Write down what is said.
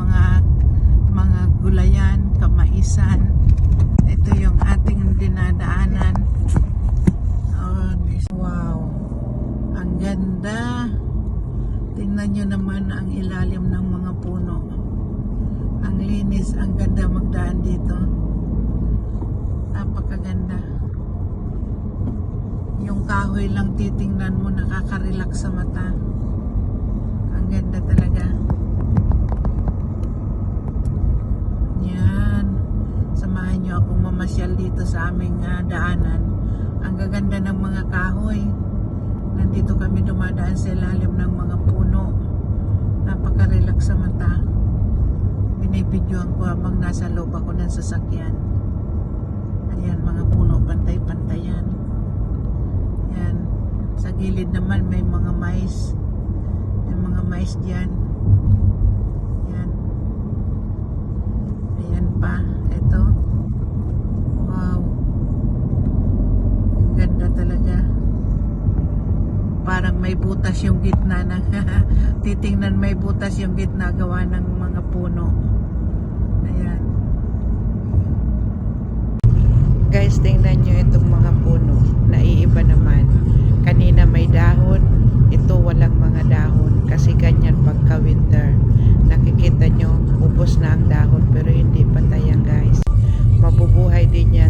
mga mga gulayan, kamaisan. Ito yung ating dinadaanan. Oh, wow. Ang ganda. Tingnan nyo naman ang ilalim ng mga puno. Ang linis, ang ganda magdaan dito. Napakaganda. Yung kahoy lang titingnan mo, nakaka-relax sa mata. Ang ganda talaga. Yan. Samahan nyo akong mamasyal dito sa aming ah, daanan. Ang gaganda ng mga kahoy. Nandito kami dumadaan sa ilalim ng mga puno. Napaka-relax sa mata. Binibidyoan ko habang nasa loob ako ng sasakyan. Ayan, mga puno, pantay-pantayan. Yan. Sa gilid naman may mga mais. May mga mais dyan. parang may butas yung gitna ng titingnan may butas yung gitna gawa ng mga puno. Ayan. Guys tingnan nyo itong mga puno. Naiiba naman. Kanina may dahon ito walang mga dahon kasi ganyan pagka winter. Nakikita nyo ubos na ang dahon pero hindi patay yan guys. Mabubuhay din yan.